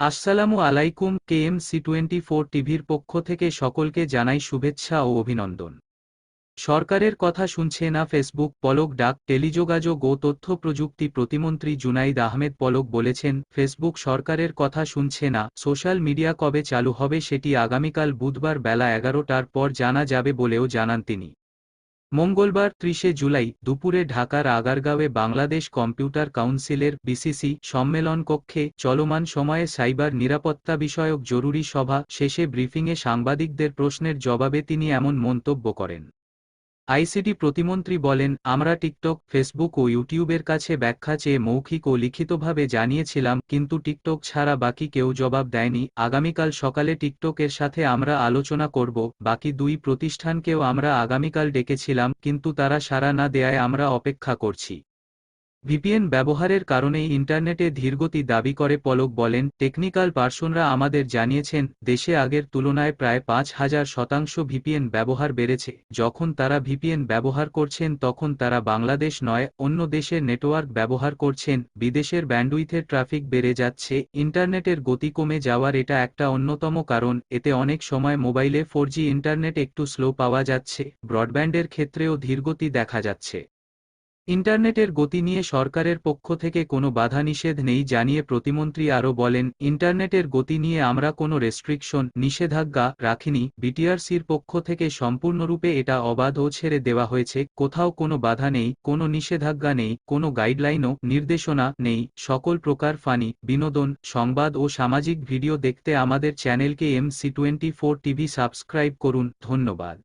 আসসালামু আলাইকুম কে KMC twenty four টিভির পক্ষ থেকে সকলকে জানাই শুভেচ্ছা ও অভিনন্দন। সরকারের কথা শুনছে না ফেসবুক পলক ডাক, টেলিযোগাযোগ ও তথ্য প্রযুক্তি প্রতিমন্ত্রী জুনাইদ আহমেদ পলক বলেছেন, ফেসবুক সরকারের কথা শুনছে না, সোশ্যাল মিডিয়া কবে চালু হবে সেটি আগামীকাল বুধবার বেলা এগারোটার পর জানা যাবে বলেও জানান তিনি। মঙ্গলবার ত্রিশে জুলাই দুপুরে ঢাকার আগারগাঁওয়ে বাংলাদেশ কম্পিউটার কাউন্সিলের বিসিসি সম্মেলন কক্ষে চলমান সময়ে সাইবার নিরাপত্তা বিষয়ক জরুরি সভা শেষে ব্রিফিংয়ে সাংবাদিকদের প্রশ্নের জবাবে তিনি এমন মন্তব্য করেন। আইসিটি প্রতিমন্ত্রী বলেন, আমরা টিকটক, ফেসবুক ও ইউটিউবের কাছে ব্যাখ্যা চেয়ে মৌখিক ও লিখিতভাবে জানিয়েছিলাম, কিন্তু টিকটক ছাড়া বাকি কেউ জবাব দেয়নি। আগামীকাল সকালে টিকটকের সাথে আমরা আলোচনা করব, বাকি দুই প্রতিষ্ঠানকেও আমরা আগামীকাল ডেকেছিলাম, কিন্তু তারা সাড়া না দেয়ায় আমরা অপেক্ষা করছি। ভিপিএন ব্যবহারের কারণেই ইন্টারনেটে ধীরগতি দাবি করে পলক বলেন, টেকনিক্যাল পার্সনরা আমাদের জানিয়েছেন, দেশে আগের তুলনায় প্রায় পাঁচ হাজার শতাংশ ভিপিএন ব্যবহার বেড়েছে। যখন তারা ভিপিএন ব্যবহার করছেন, তখন তারা বাংলাদেশ নয়, অন্য দেশের নেটওয়ার্ক ব্যবহার করছেন, বিদেশের ব্যান্ডউইথের ট্রাফিক বেড়ে যাচ্ছে, ইন্টারনেটের গতি কমে যাওয়ার এটা একটা অন্যতম কারণ, এতে অনেক সময় মোবাইলে ফোর ইন্টারনেট একটু স্লো পাওয়া যাচ্ছে, ব্রডব্যান্ডের ক্ষেত্রেও ধীরগতি দেখা যাচ্ছে। ইন্টারনেটের গতি নিয়ে সরকারের পক্ষ থেকে কোনো বাধা নিষেধ নেই জানিয়ে প্রতিমন্ত্রী আরও বলেন, ইন্টারনেটের গতি নিয়ে আমরা কোনো রেস্ট্রিকশন, নিষেধাজ্ঞা রাখিনি, বিটিআরসির পক্ষ থেকে সম্পূর্ণরূপে এটা অবাধ ও ছেড়ে দেওয়া হয়েছে, কোথাও কোনো বাধা নেই, কোনো নিষেধাজ্ঞা নেই, কোনো গাইডলাইনও, নির্দেশনা নেই, সকল প্রকার ফানি, বিনোদন, সংবাদ ও সামাজিক ভিডিও দেখতে আমাদের চ্যানেলকে MC twenty four TV subscribe করুন, ধন্যবাদ।